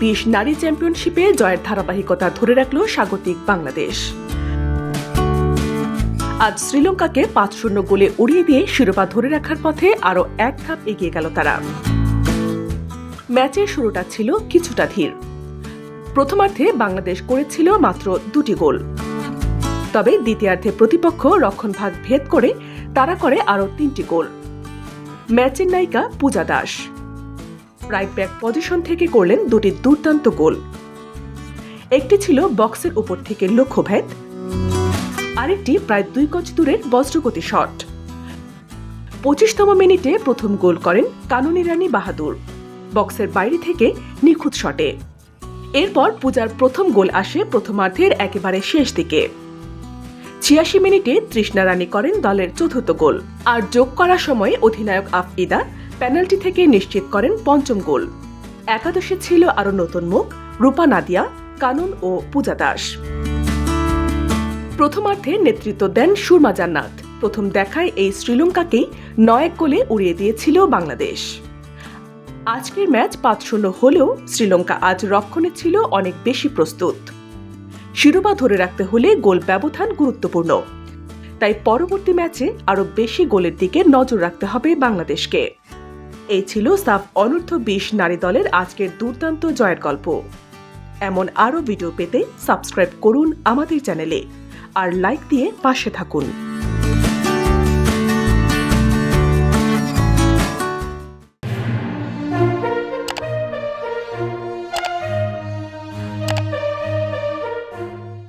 বিশ নারী চ্যাম্পিয়নশিপে জয়ের ধারাবাহিকতা ধরে রাখল স্বাগতিক বাংলাদেশ। আজ শ্রীলঙ্কাকে পাঁচ শূন্য গোলে উড়িয়ে দিয়ে শিরোপা ধরে রাখার পথে আরও এক ধাপ এগিয়ে গেল তারা। ম্যাচের শুরুটা ছিল কিছুটা ধীর। প্রথমার্ধে বাংলাদেশ করেছিল মাত্র দুটি গোল। তবে দ্বিতীয়ার্ধে প্রতিপক্ষ রক্ষণভাগ ভেদ করে তারা করে আরও তিনটি গোল। ম্যাচের নায়িকা Puja Das. Right back position থেকে করলেন দুটি দুর্দান্ত গোল। একটি ছিল বক্সের উপর থেকে লক্ষ্যভেদ, আরেকটি প্রায় দুই গজ দূরের বজ্রগতি শট। পঁচিশতম মিনিটে প্রথম গোল করেন কাননি রানী বাহাদুর, বক্সের বাইরে থেকে নিখুঁত শটে। এরপর পূজার প্রথম গোল আসে প্রথমার্ধের একেবারে শেষ দিকে। ছিয়াশি মিনিটে তৃষ্ণা রানী করেন দলের চতুর্থ গোল, আর যোগ করার সময় অধিনায়ক আফইদা পেনাল্টি থেকে নিশ্চিত করেন পঞ্চম গোল। একাদশে ছিল আরও নতুন মুখ, রূপা নাদিয়া, কানন ও পূজা দাস। প্রথমার্ধে নেতৃত্ব দেন সুরমা জান্নাত। প্রথম দেখায় এই শ্রীলঙ্কাকেই নয় গোলে উড়িয়ে দিয়েছিল বাংলাদেশ। আজকের ম্যাচ পাঁচ শূন্য হলেও শ্রীলঙ্কা আজ রক্ষণে ছিল অনেক বেশি প্রস্তুত। শিরোপা ধরে রাখতে হলে গোল ব্যবধান গুরুত্বপূর্ণ। তাই পরবর্তী ম্যাচে আরও বেশি গোলের দিকে নজর রাখতে হবে বাংলাদেশকে। এই ছিল সাফ অনূর্ধ্ব বিশ নারী দলের আজকের দুর্দান্ত জয়ের গল্প। এমন আরও ভিডিও পেতে সাবস্ক্রাইব করুন আমাদের চ্যানেলে। আর লাইক দিয়ে পাশে থাকুন।